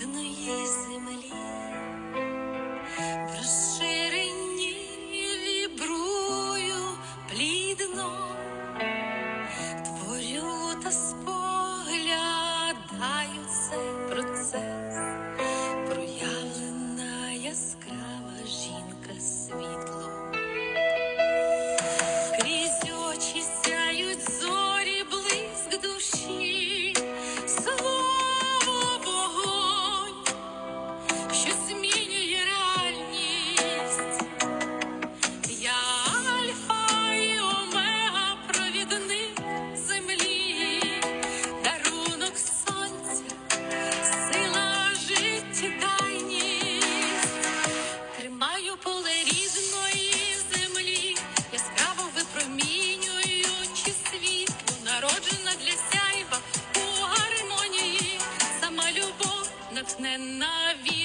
рідної землі, що змінює реальність. Я альфа і омега, провідник землі, дарунок сонця, сила життєдайність. Тримаю поле рідної землі, яскраво випромінюючи світло, народжена для сяйва сама любов натхненна вітром.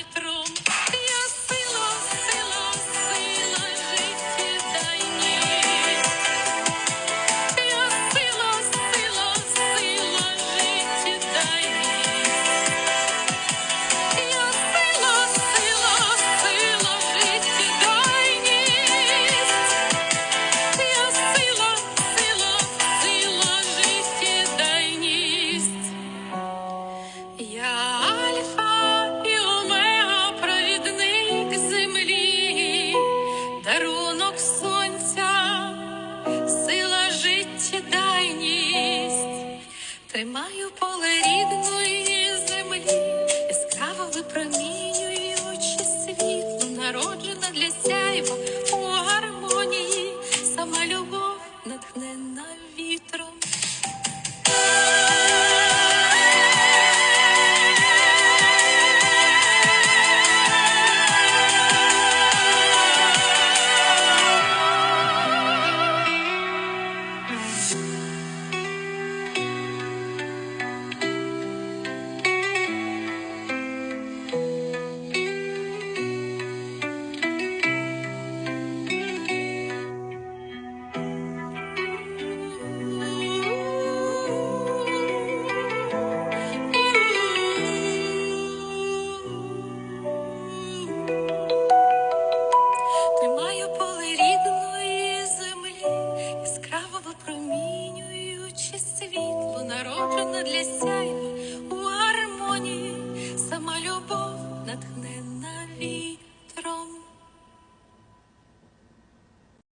Дарунок сонця, сила життєдайність. Тримаю поле рідної сяйво у гармонії, сама любов натхне.